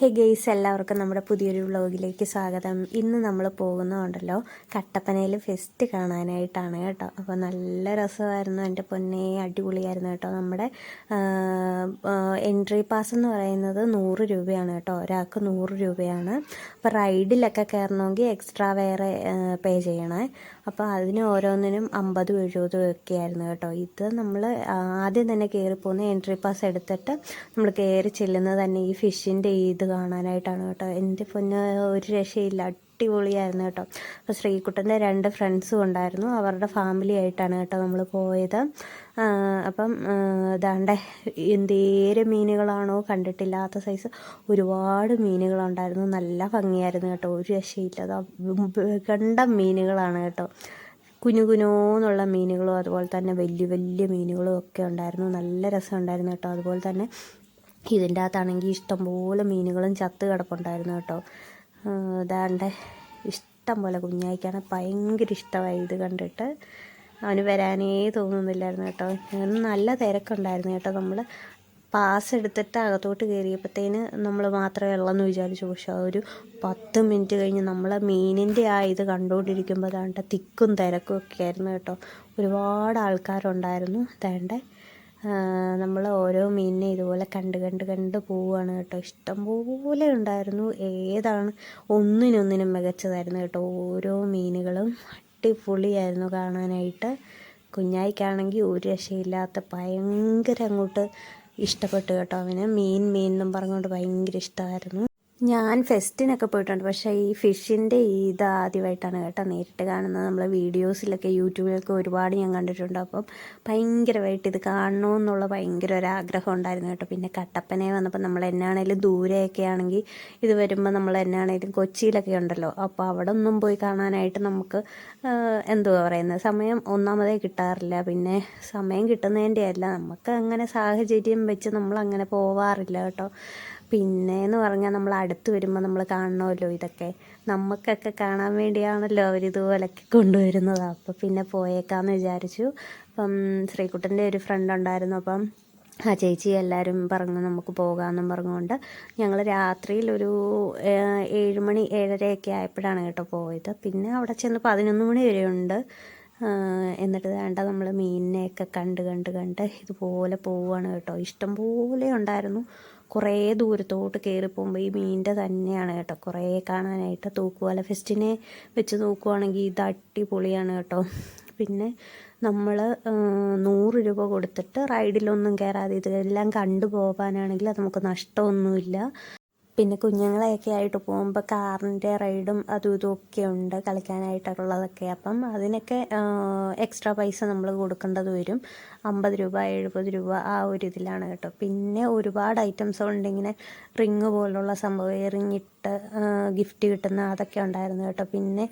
ഹേ guys എല്ലാവർക്കും നമ്മുടെ പുതിയൊരു വ്ളോഗിലേക്ക് സ്വാഗതം. ഇന്ന് നമ്മൾ പോകുന്നതുണ്ടല്ലോ കട്ടപ്പനയിൽ ഫെസ്റ്റ് കാണാനായിട്ടാണ് കേട്ടോ. അപ്പോൾ നല്ല രസമായിരുന്നു. എന്റെ പൊന്നെ അടിപൊളിയായിരുന്നു കേട്ടോ. നമ്മുടെ എൻട്രി പാസ് എന്ന് പറയുന്നത് നൂറ് രൂപയാണ് കേട്ടോ. ഒരാൾക്ക് നൂറ് രൂപയാണ്. അപ്പോൾ റൈഡിലൊക്കെ കയറണമെങ്കിൽ എക്സ്ട്രാ വേറെ പേ ചെയ്യണേ. അപ്പോൾ അതിന് ഓരോന്നിനും അമ്പതും എഴുപതും ഒക്കെ ആയിരുന്നു കേട്ടോ. ഇത് നമ്മൾ ആദ്യം തന്നെ കയറി പോകുന്ന എൻട്രി പാസ് എടുത്തിട്ട് നമ്മൾ കയറി ചെല്ലുന്നത് തന്നെ ഈ ഫിഷിന്റെ ഇത് കാണാനായിട്ടാണ് കേട്ടോ. എന്റെ പൊന്ന് ഒരു രക്ഷയില്ല. അടിപൊളിയായിരുന്നു കേട്ടോ. അപ്പോൾ ശ്രീകുട്ടന്റെ രണ്ട് ഫ്രണ്ട്സും ഉണ്ടായിരുന്നു. അവരുടെ ഫാമിലി ആയിട്ടാണ് കേട്ടോ നമ്മൾ പോയത്. അപ്പം ഇതാണ്ട് എന്തേരം മീനുകളാണോ കണ്ടിട്ടില്ലാത്ത സൈസ് ഒരുപാട് മീനുകളുണ്ടായിരുന്നു. നല്ല ഭംഗിയായിരുന്നു കേട്ടോ. ഒരു രക്ഷയില്ല. കണ്ട മീനുകളാണ് കേട്ടോ. കുഞ്ഞു കുഞ്ഞോന്നുള്ള മീനുകളും അതുപോലെ തന്നെ വലിയ വലിയ മീനുകളും ഒക്കെ ഉണ്ടായിരുന്നു. നല്ല രസമുണ്ടായിരുന്നു കേട്ടോ. അതുപോലെ തന്നെ ഇതിന്റെ അകത്താണെങ്കിൽ ഇഷ്ടംപോലെ മീനുകളും ചത്ത് കിടപ്പുണ്ടായിരുന്നു കേട്ടോ. ഇതാണ്ട് ഇഷ്ടം പോലെ കുഞ്ഞായിക്കാണ് ഭയങ്കര ഇഷ്ടമായി ഇത് കണ്ടിട്ട്. അവന് വരാനേ തോന്നുന്നില്ലായിരുന്നു കേട്ടോ. നല്ല തിരക്കുണ്ടായിരുന്നു കേട്ടോ നമ്മൾ പാസ് എടുത്തിട്ട് അകത്തോട്ട് കയറിയപ്പോഴത്തേന് നമ്മൾ മാത്രമേ ഉള്ളെന്ന് വിചാരിച്ചു. പക്ഷെ ഒരു പത്ത് മിനിറ്റ് കഴിഞ്ഞ് നമ്മൾ മീനിന്റെ ആ ഇത് കണ്ടുകൊണ്ടിരിക്കുമ്പോൾ ദാണ്ട തിക്കും തിരക്കും ഒക്കെ ആയിരുന്നു കേട്ടോ. ഒരുപാട് ആൾക്കാരുണ്ടായിരുന്നു. ദാണ്ടെ നമ്മൾ ഓരോ മീനിനെ ഇതുപോലെ കണ്ട് കണ്ട് കണ്ട് പോവുകയാണ് കേട്ടോ. ഇഷ്ടംപോലെ ഉണ്ടായിരുന്നു. ഏതാണ്? ഒന്നിനൊന്നിനും മികച്ചതായിരുന്നു കേട്ടോ. ഓരോ മീനുകളും അടിപൊളിയായിരുന്നു കാണാനായിട്ട്. കുഞ്ഞായിക്കാണെങ്കിൽ ഒരു രക്ഷയില്ലാത്ത ഭയങ്കര അങ്ങോട്ട് ഇഷ്ടപ്പെട്ടു കേട്ടോ അവന്. മീൻ മീൻ എന്നും പറഞ്ഞുകൊണ്ട് ഭയങ്കര ഇഷ്ടമായിരുന്നു. ഞാൻ ഫെസ്റ്റിനൊക്കെ പോയിട്ടുണ്ട്. പക്ഷേ ഈ ഫിഷിന്റെ ഇത് ആദ്യമായിട്ടാണ് കേട്ടോ നേരിട്ട് കാണുന്നത്. നമ്മൾ വീഡിയോസിലൊക്കെ യൂട്യൂബിലൊക്കെ ഒരുപാട് ഞാൻ കണ്ടിട്ടുണ്ട്. അപ്പം ഭയങ്കരമായിട്ട് ഇത് കാണണമെന്നുള്ള ഭയങ്കര ഒരു ആഗ്രഹം ഉണ്ടായിരുന്നു കേട്ടോ. പിന്നെ കട്ടപ്പനെ വന്നപ്പോൾ നമ്മൾ എന്നാണേലും ദൂരെയൊക്കെ ആണെങ്കിൽ ഇത് വരുമ്പോൾ നമ്മൾ എന്നാണേലും കൊച്ചിയിലൊക്കെ ഉണ്ടല്ലോ. അപ്പോൾ അവിടെ ഒന്നും പോയി കാണാനായിട്ട് നമുക്ക് എന്തുവാ പറയുന്നത്? സമയം ഒന്നാമതേ കിട്ടാറില്ല. പിന്നെ സമയം കിട്ടുന്നതിന്റെ അല്ല നമുക്ക് അങ്ങനെ സാഹചര്യം വെച്ച് നമ്മൾ അങ്ങനെ പോവാറില്ല കേട്ടോ. പിന്നെ എന്ന് പറഞ്ഞാൽ നമ്മൾ അടുത്ത് വരുമ്പോൾ നമ്മൾ കാണണമല്ലോ ഇതൊക്കെ. നമുക്കൊക്കെ കാണാൻ വേണ്ടിയാണല്ലോ അവരിതുപോലൊക്കെ കൊണ്ടുവരുന്നത്. അപ്പോൾ പിന്നെ പോയേക്കാന്ന് വിചാരിച്ചു. അപ്പം ശ്രീകുട്ടന്റെ ഒരു ഫ്രണ്ട് ഉണ്ടായിരുന്നു. അപ്പം ആ ചേച്ചി എല്ലാവരും പറഞ്ഞു നമുക്ക് പോകാമെന്നും പറഞ്ഞുകൊണ്ട് ഞങ്ങൾ രാത്രിയിൽ ഒരു ഏഴുമണി ഏഴ് മണി ഏഴരയൊക്കെ ആയപ്പോഴാണ് കേട്ടോ പോയത്. പിന്നെ അവിടെ ചെന്ന് പതിനൊന്ന് മണി വരെ ഉണ്ട്. എന്നിട്ട് വേണ്ട നമ്മൾ മീനിനെയൊക്കെ കണ്ട് കണ്ട് കണ്ട് ഇതുപോലെ പോവുകയാണ് കേട്ടോ. ഇഷ്ടം പോലെ ഉണ്ടായിരുന്നു. കുറേ ദൂരത്തോട്ട് കയറി പോകുമ്പോൾ ഈ മീനിന്റെ തന്നെയാണ് കേട്ടോ. കുറേ കാണാനായിട്ട് തൂക്കുവല ഫെസ്റ്റിനെ വെച്ച് നോക്കുവാണെങ്കിൽ ഇത് അടിപൊളിയാണ് കേട്ടോ. പിന്നെ നമ്മൾ നൂറ് രൂപ കൊടുത്തിട്ട് റൈഡിലൊന്നും കയറാതെ ഇതെല്ലാം കണ്ടു പോകാനാണെങ്കിൽ അത് നമുക്ക് നഷ്ടമൊന്നുമില്ല. പിന്നെ കുഞ്ഞുങ്ങളെയൊക്കെ ആയിട്ട് പോകുമ്പോൾ കാറിന്റെ റൈഡും അതും ഇതുമൊക്കെ ഉണ്ട് കളിക്കാനായിട്ടുള്ളതൊക്കെ. അപ്പം അതിനൊക്കെ എക്സ്ട്രാ പൈസ നമ്മൾ കൊടുക്കേണ്ടത് വരും. അമ്പത് രൂപ എഴുപത് രൂപ ആ ഒരു ഇതിലാണ് കേട്ടോ. പിന്നെ ഒരുപാട് ഐറ്റംസ് ഉണ്ട് ഇങ്ങനെ റിങ് പോലുള്ള സംഭവം എറിഞ്ഞിട്ട് ഗിഫ്റ്റ് കിട്ടുന്ന അതൊക്കെ ഉണ്ടായിരുന്നു കേട്ടോ. പിന്നെ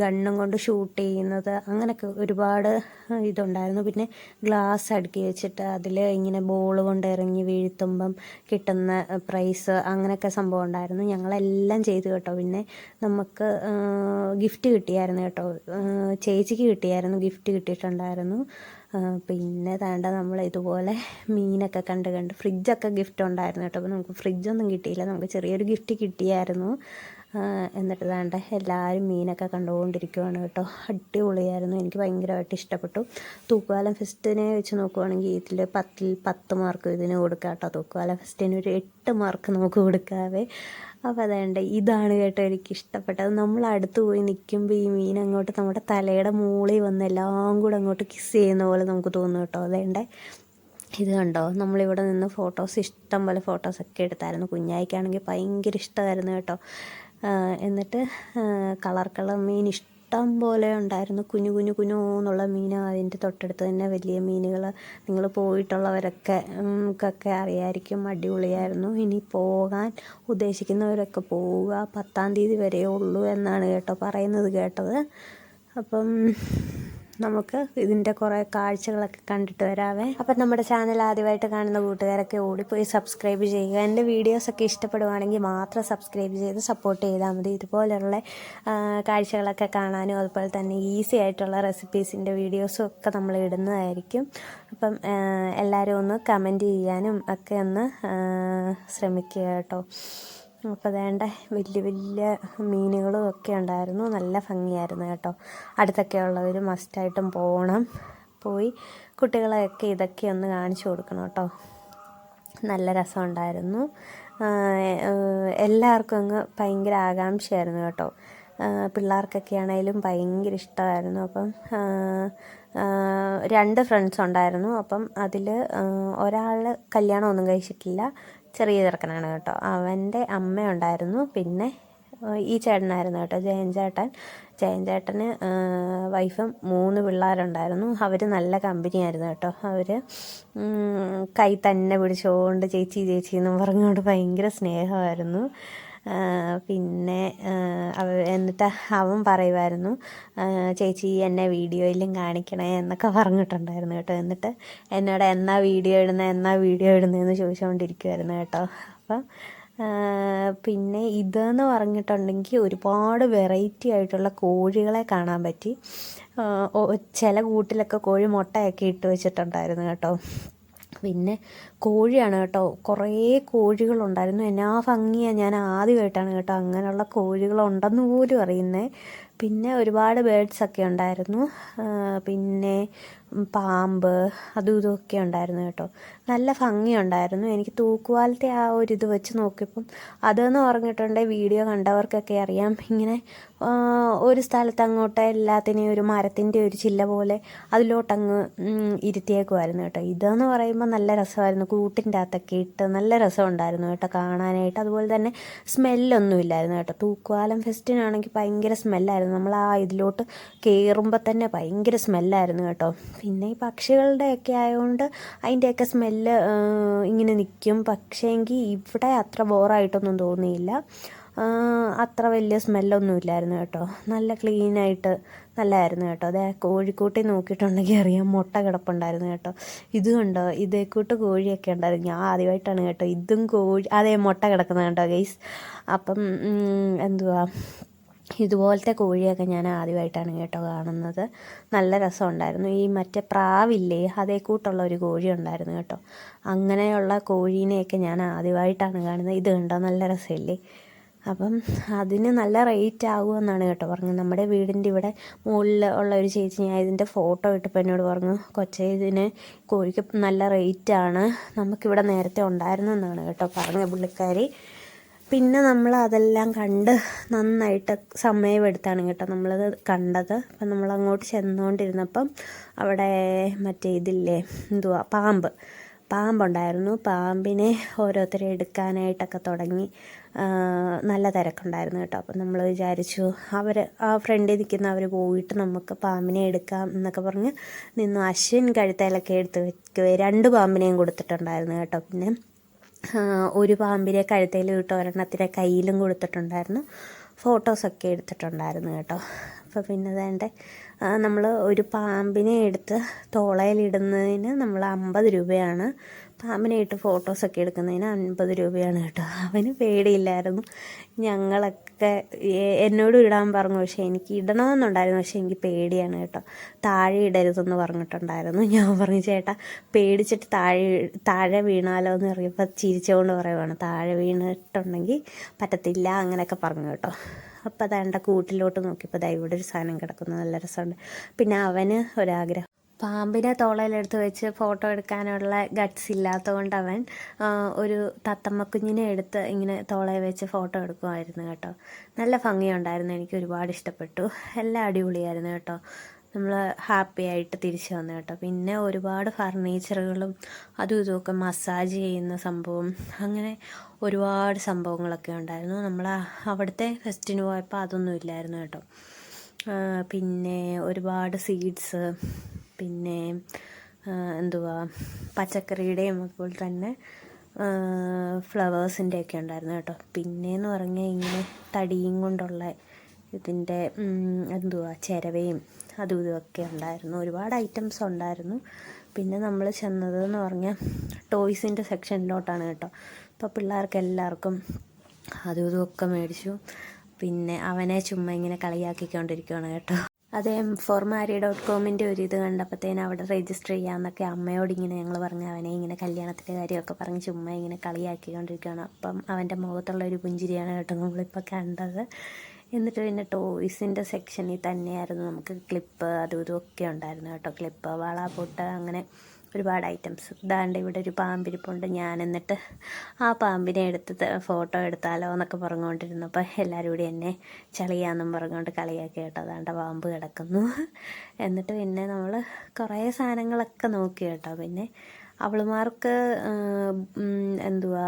ഗണ്ണും കൊണ്ട് ഷൂട്ട് ചെയ്യുന്നത് അങ്ങനെയൊക്കെ ഒരുപാട് ഇതുണ്ടായിരുന്നു. പിന്നെ ഗ്ലാസ് അടുക്കി വെച്ചിട്ട് അതിൽ ഇങ്ങനെ ബോൾ കൊണ്ട് ഇറങ്ങി വീഴ്ത്തുമ്പം കിട്ടുന്ന പ്രൈസ് അങ്ങനെയൊക്കെ സംഭവം ഉണ്ടായിരുന്നു. ഞങ്ങളെല്ലാം ചെയ്തു കേട്ടോ. പിന്നെ നമുക്ക് ഗിഫ്റ്റ് കിട്ടിയായിരുന്നു കേട്ടോ. ചേച്ചിക്ക് കിട്ടിയായിരുന്നു ഗിഫ്റ്റ് കിട്ടിയിട്ടുണ്ടായിരുന്നു. പിന്നെ താണ്ട നമ്മൾ ഇതുപോലെ മീനൊക്കെ കണ്ട് കണ്ട് ഫ്രിഡ്ജൊക്കെ ഗിഫ്റ്റ് ഉണ്ടായിരുന്നു കേട്ടോ. അപ്പോൾ നമുക്ക് ഫ്രിഡ്ജൊന്നും കിട്ടിയില്ല. നമുക്ക് ചെറിയൊരു ഗിഫ്റ്റ് കിട്ടിയായിരുന്നു. എന്നിട്ട് താണ്ട എല്ലാവരും മീനൊക്കെ കണ്ടുകൊണ്ടിരിക്കുവാണ് കേട്ടോ. അടിപൊളിയായിരുന്നു. എനിക്ക് ഭയങ്കരമായിട്ട് ഇഷ്ടപ്പെട്ടു. തൂക്കുവാലം ഫെസ്റ്റിനെ വെച്ച് നോക്കുവാണെങ്കിൽ ഇതിൽ പത്തിൽ പത്ത് മാർക്ക് ഇതിന് കൊടുക്കാം കേട്ടോ. തൂക്കുവാലം ഫെസ്റ്റിന് ഒരു എട്ട് മാർക്ക് നമുക്ക് കൊടുക്കാവേ. അപ്പോൾ അതേണ്ട ഇതാണ് കേട്ടോ എനിക്ക് ഇഷ്ടപ്പെട്ടത് നമ്മൾ അടുത്ത് പോയി നിൽക്കുമ്പോൾ ഈ മീൻ അങ്ങോട്ട് നമ്മുടെ തലയുടെ മൂളി വന്ന് എല്ലാം കൂടെ അങ്ങോട്ട് കിസ് ചെയ്യുന്ന പോലെ നമുക്ക് തോന്നും കേട്ടോ. അതേണ്ടേ. ഇത് കണ്ടോ? നമ്മളിവിടെ നിന്ന് ഫോട്ടോസ് ഇഷ്ടം പോലെ ഫോട്ടോസൊക്കെ എടുത്തായിരുന്നു. കുഞ്ഞായിക്കാണെങ്കിൽ ഭയങ്കര ഇഷ്ടമായിരുന്നു കേട്ടോ. എന്നിട്ട് കളർ കളർ മീൻ ഇഷ്ടം പോലെ ഉണ്ടായിരുന്നു. കുഞ്ഞു കുഞ്ഞു കുഞ്ഞു എന്നുള്ള മീൻ അതിന്റെ തൊട്ടടുത്ത് തന്നെ വലിയ മീനുകൾ നിങ്ങൾ പോയിട്ടുള്ളവരൊക്കെ ഒക്കെ അറിയായിരിക്കും. അടിപൊളിയായിരുന്നു. ഇനി പോകാൻ ഉദ്ദേശിക്കുന്നവരൊക്കെ പോവുക. പത്താം തീയതി വരെയേ ഉള്ളൂ എന്നാണ് കേട്ടോ പറയുന്നത് കേട്ടത്. അപ്പം നമുക്ക് ഇതിന്റെ കുറേ കാഴ്ചകളൊക്കെ കണ്ടിട്ട് വരാവേ. അപ്പം നമ്മുടെ ചാനൽ ആദ്യമായിട്ട് കാണുന്ന കൂട്ടുകാരൊക്കെ ഓടിപ്പോയി സബ്സ്ക്രൈബ് ചെയ്യുക. എന്റെ വീഡിയോസൊക്കെ ഇഷ്ടപ്പെടുവാണെങ്കിൽ മാത്രം സബ്സ്ക്രൈബ് ചെയ്ത് സപ്പോർട്ട് ചെയ്താൽ മതി. ഇതുപോലെയുള്ള കാഴ്ചകളൊക്കെ കാണാനും അതുപോലെ തന്നെ ഈസി ആയിട്ടുള്ള റെസിപ്പീസിന്റെ വീഡിയോസും ഒക്കെ നമ്മൾ ഇടുന്നതായിരിക്കും. അപ്പം എല്ലാവരും ഒന്ന് കമന്റ് ചെയ്യാനും ഒക്കെ ഒന്ന് ശ്രമിക്കുക കേട്ടോ. അപ്പോൾ വേണ്ട വലിയ വലിയ മീനുകളും ഒക്കെ ഉണ്ടായിരുന്നു. നല്ല ഭംഗിയായിരുന്നു കേട്ടോ. അടുത്തൊക്കെ ഉള്ളവർ മസ്റ്റായിട്ടും പോകണം പോയി കുട്ടികളെയൊക്കെ ഇതൊക്കെ ഒന്ന് കാണിച്ചു കൊടുക്കണം കേട്ടോ. നല്ല രസമുണ്ടായിരുന്നു എല്ലാവർക്കും അങ്ങ് ഭയങ്കര ആകാംക്ഷയായിരുന്നു കേട്ടോ. പിള്ളേർക്കൊക്കെ ആണെങ്കിലും ഭയങ്കര ഇഷ്ടമായിരുന്നു. അപ്പം രണ്ട് ഫ്രണ്ട്സ് ഉണ്ടായിരുന്നു. അപ്പം അതിൽ ഒരാൾ കല്യാണമൊന്നും കഴിച്ചിട്ടില്ല. ചെറിയ ചെറുക്കനാണ് കേട്ടോ. അവന്റെ അമ്മ ഉണ്ടായിരുന്നു പിന്നെ ഈ ചേട്ടനായിരുന്നു കേട്ടോ ജയൻ ചേട്ടൻ ജയൻ ചേട്ടന് വൈഫും മൂന്ന് പിള്ളേരുണ്ടായിരുന്നു. അവർ നല്ല കമ്പനിയായിരുന്നു കേട്ടോ. അവർ കൈ തന്നെ പിടിച്ചുകൊണ്ട് ചേച്ചി ചേച്ചി എന്നും പറഞ്ഞുകൊണ്ട് ഭയങ്കര സ്നേഹമായിരുന്നു. പിന്നെ എന്നിട്ട് അവൻ പറയുമായിരുന്നു ചേച്ചി എന്നെ വീഡിയോയിലും കാണിക്കണേ എന്നൊക്കെ പറഞ്ഞിട്ടുണ്ടായിരുന്നു കേട്ടോ. എന്നിട്ട് എന്നോട് എന്നാ വീഡിയോ ഇടുന്നത് എന്നാ വീഡിയോ ഇടുന്നതെന്ന് ചോദിച്ചുകൊണ്ടിരിക്കുമായിരുന്നു കേട്ടോ. അപ്പം പിന്നെ ഇതെന്ന് പറഞ്ഞിട്ടുണ്ടെങ്കിൽ ഒരുപാട് വെറൈറ്റി ആയിട്ടുള്ള കോഴികളെ കാണാൻ പറ്റി. ചില കൂട്ടിലൊക്കെ കോഴി മുട്ടയൊക്കെ ഇട്ട് വെച്ചിട്ടുണ്ടായിരുന്നു കേട്ടോ. പിന്നെ കോഴിയാണ് കേട്ടോ. കുറേ കോഴികളുണ്ടായിരുന്നു. എന്നാ ഭംഗിയാണ് ഞാൻ ആദ്യമായിട്ടാണ് കേട്ടോ അങ്ങനെയുള്ള കോഴികളുണ്ടെന്ന് പോലും അറിയുന്നത് പിന്നെ ഒരുപാട് ബേഡ്സൊക്കെ ഉണ്ടായിരുന്നു. പിന്നെ പാമ്പ് അതും ഇതൊക്കെ ഉണ്ടായിരുന്നു കേട്ടോ. നല്ല ഭംഗിയുണ്ടായിരുന്നു. എനിക്ക് തൂക്കുവാലത്തെ ആ ഒരു ഇത് വെച്ച് നോക്കിയപ്പം അതെന്ന് പറഞ്ഞിട്ടുണ്ടെങ്കിൽ വീഡിയോ കണ്ടവർക്കൊക്കെ അറിയാം. ഇങ്ങനെ ഒരു സ്ഥലത്ത് അങ്ങോട്ട് എല്ലാത്തിനെയും ഒരു മരത്തിന്റെ ഒരു ചില്ല പോലെ അതിലോട്ടങ്ങ് ഇരുത്തിയേക്കുമായിരുന്നു കേട്ടോ. ഇതെന്ന് പറയുമ്പോൾ നല്ല രസമായിരുന്നു. കൂട്ടിന്റെ അകത്തൊക്കെ ഇട്ട് നല്ല രസമുണ്ടായിരുന്നു കേട്ടോ കാണാനായിട്ട്. അതുപോലെ തന്നെ സ്മെല്ലൊന്നും ഇല്ലായിരുന്നു കേട്ടോ. തൂക്കുവാലം ഫെസ്റ്റിനാണെങ്കിൽ ഭയങ്കര സ്മെല്ലായിരുന്നു. നമ്മൾ ആ ഇതിലോട്ട് കയറുമ്പോൾ തന്നെ ഭയങ്കര സ്മെല്ലായിരുന്നു കേട്ടോ. പിന്നെ ഈ പക്ഷികളുടെയൊക്കെ ആയതുകൊണ്ട് അതിന്റെയൊക്കെ സ്മെല്ല് ഇങ്ങനെ നിൽക്കും. പക്ഷേങ്കിൽ ഇവിടെ അത്ര ബോറായിട്ടൊന്നും തോന്നിയില്ല. അത്ര വലിയ സ്മെല്ലൊന്നും ഇല്ലായിരുന്നു കേട്ടോ. നല്ല ക്ലീനായിട്ട് നല്ലതായിരുന്നു കേട്ടോ. അതെ കോഴിക്കൂട്ടി നോക്കിയിട്ടുണ്ടെങ്കിൽ അറിയാം മുട്ട കിടപ്പുണ്ടായിരുന്നു കേട്ടോ. ഇത് ഇതേക്കൂട്ട് കോഴിയൊക്കെ ഉണ്ടായിരുന്നു. ഞാൻ ആദ്യമായിട്ടാണ് കേട്ടോ ഇതും കോഴി അതേ മുട്ട കിടക്കുന്നത് കേട്ടോ ഗൈസ് അപ്പം എന്തുവാ? ഇതുപോലത്തെ കോഴിയൊക്കെ ഞാൻ ആദ്യമായിട്ടാണ് കേട്ടോ കാണുന്നത്. നല്ല രസമുണ്ടായിരുന്നു. ഈ മറ്റേ പ്രാവില്ലേ അതേ കൂട്ടുള്ള ഒരു കോഴി ഉണ്ടായിരുന്നു കേട്ടോ. അങ്ങനെയുള്ള കോഴീനെയൊക്കെ ഞാൻ ആദ്യമായിട്ടാണ് കാണുന്നത്. ഇത് കണ്ടോ? നല്ല രസമില്ലേ? അപ്പം അതിന് നല്ല റേറ്റ് ആകുമെന്നാണ് കേട്ടോ പറഞ്ഞത് നമ്മുടെ വീടിന്റെ ഇവിടെ മുകളിൽ ഉള്ള ഒരു ചേച്ചി ഞാൻ ഇതിന്റെ ഫോട്ടോ ഇട്ടപ്പോൾ എന്നോട് പറഞ്ഞു കൊച്ചേ ഇതിന് കോഴിക്ക് നല്ല റേറ്റാണ് നമുക്കിവിടെ നേരത്തെ ഉണ്ടായിരുന്നെന്നാണ് കേട്ടോ പറഞ്ഞ പുള്ളിക്കാരി. പിന്നെ നമ്മൾ അതെല്ലാം കണ്ട് നന്നായിട്ട് സമയമെടുത്താണ് കേട്ടോ നമ്മളത് കണ്ടത്. അപ്പം നമ്മളങ്ങോട്ട് ചെന്നുകൊണ്ടിരുന്നപ്പം അവിടെ മറ്റേ ഇതില്ലേ എന്തുവാ പാമ്പ്. പാമ്പുണ്ടായിരുന്നു. പാമ്പിനെ ഓരോരുത്തരെ എടുക്കാനായിട്ടൊക്കെ തുടങ്ങി. നല്ല തിരക്കുണ്ടായിരുന്നു കേട്ടോ. അപ്പം നമ്മൾ വിചാരിച്ചു അവർ ആ ഫ്രണ്ടിൽ നിൽക്കുന്ന അവർ പോയിട്ട് നമുക്ക് പാമ്പിനെ എടുക്കാം എന്നൊക്കെ പറഞ്ഞ് നിന്നു. അശ്വിൻ കഴുത്തേലൊക്കെ എടുത്ത് വെക്കുകയും രണ്ട് പാമ്പിനെയും കൊടുത്തിട്ടുണ്ടായിരുന്നു കേട്ടോ. പിന്നെ ഒരു പാമ്പിനെ കഴുത്തേൽ വിട്ട് ഒരെണ്ണത്തിന്റെ കയ്യിലും കൊടുത്തിട്ടുണ്ടായിരുന്നു. ഫോട്ടോസൊക്കെ എടുത്തിട്ടുണ്ടായിരുന്നു കേട്ടോ. അപ്പോൾ പിന്നെ വേണ്ട? നമ്മൾ ഒരു പാമ്പിനെ എടുത്ത് തോളയിലിടുന്നതിന് നമ്മൾ അമ്പത് രൂപയാണ്. പാമ്പിനെ ഇട്ട് ഫോട്ടോസൊക്കെ എടുക്കുന്നതിന് അൻപത് രൂപയാണ് കേട്ടോ. അവന് പേടിയില്ലായിരുന്നു. ഞങ്ങളൊക്കെ എന്നോട് ഇടാൻ പറഞ്ഞു. പക്ഷേ എനിക്ക് ഇടണമെന്നുണ്ടായിരുന്നു. പക്ഷേ എനിക്ക് പേടിയാണ് കേട്ടോ. താഴെ ഇടരുതെന്ന് പറഞ്ഞിട്ടുണ്ടായിരുന്നു. ഞാൻ പറഞ്ഞു ചേട്ടാ പേടിച്ചിട്ട് താഴെ താഴെ വീണാലോ എന്ന് പറയുമ്പോൾ ചിരിച്ചുകൊണ്ട് പറയുവാണ്. താഴെ വീണിട്ടുണ്ടെങ്കിൽ പറ്റത്തില്ല അങ്ങനെയൊക്കെ പറഞ്ഞു കേട്ടോ. അപ്പോൾ അതാണ്ട കൂട്ടിലോട്ട് നോക്കിയപ്പോൾ ദാ ഇവിടെ ഒരു സാധനം കിടക്കുന്നു. നല്ല രസമുണ്ട്. പിന്നെ അവന് ഒരാഗ്രഹം. പാമ്പിനെ തോളയിലെടുത്ത് വെച്ച് ഫോട്ടോ എടുക്കാനുള്ള ഗട്ട്സ് ഇല്ലാത്തതുകൊണ്ട് അവൻ ഒരു തത്തമ്മക്കുഞ്ഞിനെ എടുത്ത് ഇങ്ങനെ തോളയിൽ വെച്ച് ഫോട്ടോ എടുക്കുമായിരുന്നു കേട്ടോ. നല്ല ഭംഗിയുണ്ടായിരുന്നു. എനിക്ക് ഒരുപാട് ഇഷ്ടപ്പെട്ടു. എല്ലാം അടിപൊളിയായിരുന്നു കേട്ടോ. നമ്മൾ ഹാപ്പി ആയിട്ട് തിരിച്ചു വന്നു കേട്ടോ. പിന്നെ ഒരുപാട് ഫർണിച്ചറുകളും അതും ഇതുമൊക്കെ മസാജ് ചെയ്യുന്ന സംഭവം അങ്ങനെ ഒരുപാട് സംഭവങ്ങളൊക്കെ ഉണ്ടായിരുന്നു. നമ്മൾ അവിടുത്തെ ഫെസ്റ്റിന് പോയപ്പോൾ അതൊന്നും ഇല്ലായിരുന്നു കേട്ടോ. പിന്നെ ഒരുപാട് സീഡ്സ് പിന്നെ എന്തുവാ പച്ചക്കറിയുടെയും അതുപോലെ തന്നെ ഫ്ലവേഴ്സിന്റെ ഒക്കെ ഉണ്ടായിരുന്നു കേട്ടോ. പിന്നെയെന്ന് പറഞ്ഞാൽ ഇങ്ങനെ തടിയും കൊണ്ടുള്ള ഇതിന്റെ എന്തുവാ ചിരവയും അതും ഇതുമൊക്കെ ഉണ്ടായിരുന്നു. ഒരുപാട് ഐറ്റംസ് ഉണ്ടായിരുന്നു. പിന്നെ നമ്മൾ ചെന്നത് എന്ന് പറഞ്ഞാൽ ടോയ്സിന്റെ സെക്ഷനിലോട്ടാണ് കേട്ടോ. അപ്പോൾ പിള്ളേർക്ക് എല്ലാവർക്കും അതും ഇതുമൊക്കെ മേടിച്ചു. പിന്നെ അവനെ ചുമ്മാ ഇങ്ങനെ കളിയാക്കിക്കൊണ്ടിരിക്കുകയാണ് കേട്ടോ. അത് എം ഫോർ മാരി ഡോട്ട് കോമിന്റെ ഒരു ഇത് കണ്ടപ്പോഴത്തേന് അവിടെ രജിസ്റ്റർ ചെയ്യാമെന്നൊക്കെ അമ്മയോട് ഇങ്ങനെ ഞങ്ങൾ പറഞ്ഞു അവനെ ഇങ്ങനെ കല്യാണത്തിന്റെ കാര്യമൊക്കെ പറഞ്ഞ് ചുമ്മാ ഇങ്ങനെ കളിയാക്കിക്കൊണ്ടിരിക്കുകയാണ് അപ്പം അവന്റെ മുഖത്തുള്ള ഒരു പുഞ്ചിരിയാണ് കേട്ടോ നമ്മളിപ്പോൾ കണ്ടത്. എന്നിട്ട് പിന്നെ ടോയ്സിന്റെ സെക്ഷനിൽ തന്നെയായിരുന്നു നമുക്ക് ക്ലിപ്പ് അതും ഇതും ഒക്കെ ഉണ്ടായിരുന്നു കേട്ടോ. ക്ലിപ്പ് വള പൊട്ട് അങ്ങനെ ഒരുപാട് ഐറ്റംസ് ഇതാണ്ട് ഇവിടെ ഒരു പാമ്പിരിപ്പുണ്ട്. ഞാൻ എന്നിട്ട് ആ പാമ്പിനെ എടുത്ത് ഫോട്ടോ എടുത്താലോ എന്നൊക്കെ പറഞ്ഞുകൊണ്ടിരുന്നപ്പോൾ എല്ലാവരും കൂടി എന്നെ ചളിയാന്നും പറഞ്ഞുകൊണ്ട് കളിയാക്കി കേട്ടോ. അതാണ്ട് പാമ്പ് കിടക്കുന്നു. എന്നിട്ട് പിന്നെ നമ്മൾ കുറേ സാധനങ്ങളൊക്കെ നോക്കി കേട്ടോ. പിന്നെ അവളുമാർക്ക് എന്തുവാ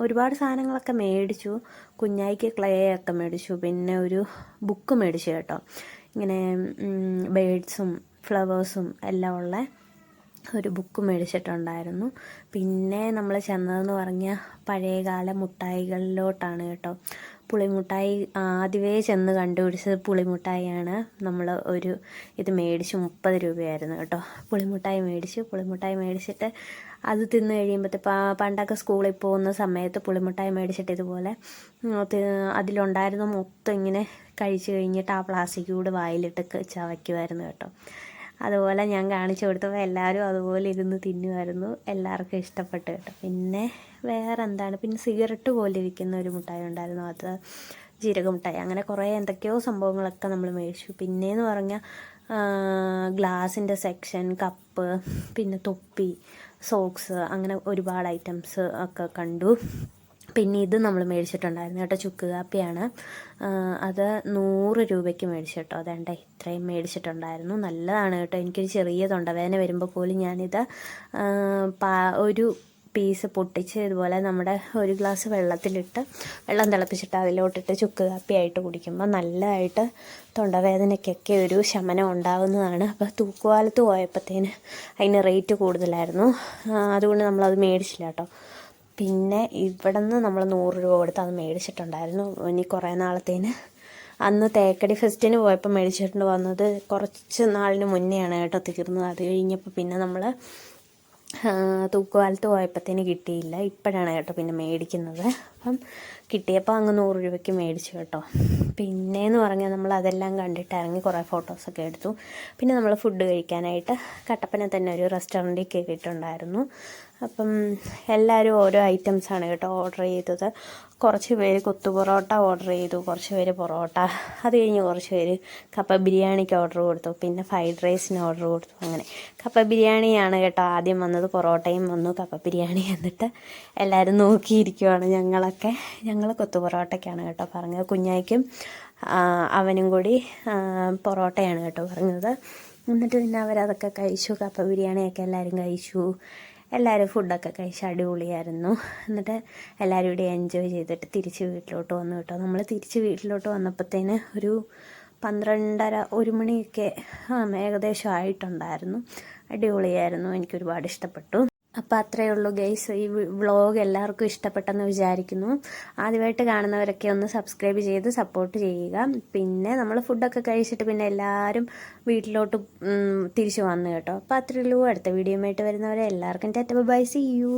ഒരുപാട് സാധനങ്ങളൊക്കെ മേടിച്ചു. കുഞ്ഞായിക്ക് ക്ലേ ഒക്കെ മേടിച്ചു. പിന്നെ ഒരു ബുക്ക് മേടിച്ചു കേട്ടോ. ഇങ്ങനെ ബേഡ്സും ഫ്ലവേഴ്സും എല്ലാം ഉള്ള ഒരു ബുക്ക് മേടിച്ചിട്ടുണ്ടായിരുന്നു. പിന്നെ നമ്മൾ ചെന്നതെന്ന് പറഞ്ഞാൽ പഴയകാല മുട്ടായികളിലോട്ടാണ് കേട്ടോ. പുളിമുട്ടായി ആദ്യമേ ചെന്ന് കണ്ടുപിടിച്ചത് പുളിമുട്ടായിയാണ്. നമ്മൾ ഒരു ഇത് മേടിച്ച് മുപ്പത് രൂപയായിരുന്നു കേട്ടോ. പുളിമുട്ടായി മേടിച്ചു പുളിമുട്ടായി മേടിച്ചിട്ട് അത് തിന്ന് കഴിയുമ്പോഴത്തെ പണ്ടൊക്കെ സ്കൂളിൽ പോകുന്ന സമയത്ത് പുളിമുട്ടായി മേടിച്ചിട്ട് ഇതുപോലെ അതിലുണ്ടായിരുന്ന മൊത്തം ഇങ്ങനെ കഴിച്ചു കഴിഞ്ഞിട്ട് ആ പ്ലാസ്റ്റിക് കൂടെ വായിലിട്ട് ചവയ്ക്കുമായിരുന്നു കേട്ടോ. അതുപോലെ ഞാൻ കാണിച്ചു കൊടുത്തപ്പോൾ എല്ലാവരും അതുപോലെ ഇരുന്ന് തിന്നുമായിരുന്നു. എല്ലാവർക്കും ഇഷ്ടപ്പെട്ടു കേട്ടോ. പിന്നെ വേറെ എന്താണ് പിന്നെ സിഗരറ്റ് പോലെ ഇരിക്കുന്ന ഒരു മിഠായി ഉണ്ടായിരുന്നു. അത് ജീരക മിഠായി അങ്ങനെ കുറേ എന്തൊക്കെയോ സംഭവങ്ങളൊക്കെ നമ്മൾ മേടിച്ചു. പിന്നെയെന്ന് പറഞ്ഞാൽ ഗ്ലാസിന്റെ സെക്ഷൻ കപ്പ് പിന്നെ തൊപ്പി സോക്സ് അങ്ങനെ ഒരുപാട് ഐറ്റംസ് ഒക്കെ കണ്ടു. പിന്നെ ഇത് നമ്മൾ മേടിച്ചിട്ടുണ്ടായിരുന്നു കേട്ടോ ചുക്ക് കാപ്പിയാണ്. അത് നൂറ് രൂപയ്ക്ക് മേടിച്ചു കേട്ടോ. അതേണ്ട ഇത്രയും മേടിച്ചിട്ടുണ്ടായിരുന്നു. നല്ലതാണ് കേട്ടോ. എനിക്കൊരു ചെറിയ തൊണ്ടവേദന വരുമ്പോൾ പോലും ഞാനിത് ഒരു പീസ് പൊട്ടിച്ച് ഇതുപോലെ നമ്മുടെ ഒരു ഗ്ലാസ് വെള്ളത്തിലിട്ട് വെള്ളം തിളപ്പിച്ചിട്ട് അതിലോട്ടിട്ട് ചുക്ക് കാപ്പിയായിട്ട് കുടിക്കുമ്പോൾ നല്ലതായിട്ട് തൊണ്ടവേദനയ്ക്കൊക്കെ ഒരു ശമനം ഉണ്ടാകുന്നതാണ് അപ്പോൾ തൂക്കുവാലത്ത് പോയപ്പോഴത്തേന് അതിന് റേറ്റ് കൂടുതലായിരുന്നു. അതുകൊണ്ട് നമ്മളത് മേടിച്ചില്ല കേട്ടോ. പിന്നെ ഇവിടെ നിന്ന് നമ്മൾ നൂറ് രൂപ കൊടുത്ത് അത് മേടിച്ചിട്ടുണ്ടായിരുന്നു. ഇനി കുറേ നാളത്തേന്. അന്ന് തേക്കടി ഫെസ്റ്റിന് പോയപ്പോൾ മേടിച്ചിട്ടുണ്ട് വന്നത് കുറച്ച് നാളിന് മുന്നെയാണ് കേട്ടോ തീർന്നത്. അത് കഴിഞ്ഞപ്പോൾ പിന്നെ നമ്മൾ തൂക്കുകാലത്ത് പോയപ്പോഴത്തേന് കിട്ടിയില്ല. ഇപ്പോഴാണ് കേട്ടോ പിന്നെ മേടിക്കുന്നത്. അപ്പം കിട്ടിയപ്പോൾ അങ്ങ് നൂറ് രൂപയ്ക്ക് മേടിച്ചു കേട്ടോ. പിന്നെയെന്ന് പറഞ്ഞാൽ നമ്മൾ അതെല്ലാം കണ്ടിട്ട് ഇറങ്ങി കുറേ ഫോട്ടോസൊക്കെ എടുത്തു. പിന്നെ നമ്മൾ ഫുഡ് കഴിക്കാനായിട്ട് കട്ടപ്പന തന്നെ ഒരു റെസ്റ്റോറന്റിൽ കയറിയിട്ടുണ്ടായിരുന്നു അപ്പം എല്ലാവരും ഓരോ ഐറ്റംസാണ് കേട്ടോ ഓർഡർ ചെയ്തത്. കുറച്ച് പേര് കൊത്തു പൊറോട്ട ഓർഡർ ചെയ്തു കുറച്ച് പേര് പൊറോട്ട. അത് കഴിഞ്ഞ് കുറച്ച് പേര് കപ്പ ബിരിയാണിക്ക് ഓർഡർ കൊടുത്തു പിന്നെ ഫ്രൈഡ് റൈസിന് ഓർഡർ കൊടുത്തു അങ്ങനെ. കപ്പ ബിരിയാണിയാണ് കേട്ടോ ആദ്യം വന്നത് പൊറോട്ടയും വന്നു കപ്പ ബിരിയാണി എന്നിട്ട് എല്ലാവരും നോക്കിയിരിക്കുവാണ് ഞങ്ങളൊക്കെ. ഞങ്ങൾ കൊത്തു പൊറോട്ടയ്ക്കാണ് കേട്ടോ പറഞ്ഞത്. കുഞ്ഞായിക്കും അവനും കൂടി പൊറോട്ടയാണ് കേട്ടോ പറഞ്ഞത്. എന്നിട്ട് പിന്നെ അവരതൊക്കെ കഴിച്ചു കപ്പ ബിരിയാണിയൊക്കെ എല്ലാവരും കഴിച്ചു. എല്ലാവരും ഫുഡൊക്കെ കഴിച്ച് അടിപൊളിയായിരുന്നു. എന്നിട്ട് എല്ലാവരും ഇവിടെ എൻജോയ് ചെയ്തിട്ട് തിരിച്ച് വീട്ടിലോട്ട് വന്നു കേട്ടോ. നമ്മൾ തിരിച്ച് വീട്ടിലോട്ട് വന്നപ്പോഴത്തേന് ഒരു പന്ത്രണ്ടര ഒരു മണിയൊക്കെ ഏകദേശം ആയിട്ടുണ്ടായിരുന്നു. അടിപൊളിയായിരുന്നു. എനിക്ക് ഒരുപാട് ഇഷ്ടപ്പെട്ടു. അപ്പോൾ അത്രയേ ഉള്ളൂ ഗൈസ്. ഈ വ്ളോഗ് എല്ലാവർക്കും ഇഷ്ടപ്പെട്ടെന്ന് വിചാരിക്കുന്നു. ആദ്യമായിട്ട് കാണുന്നവരൊക്കെ ഒന്ന് സബ്സ്ക്രൈബ് ചെയ്ത് സപ്പോർട്ട് ചെയ്യുക. പിന്നെ നമ്മൾ ഫുഡൊക്കെ കഴിച്ചിട്ട് പിന്നെ എല്ലാവരും വീട്ടിലോട്ട് തിരിച്ചു വന്നു കേട്ടോ. അപ്പോൾ അത്രയേ ഉള്ളൂ. അടുത്ത വീഡിയോ ആയിട്ട് വരുന്നവരെ എല്ലാവർക്കും ടാറ്റ. By C U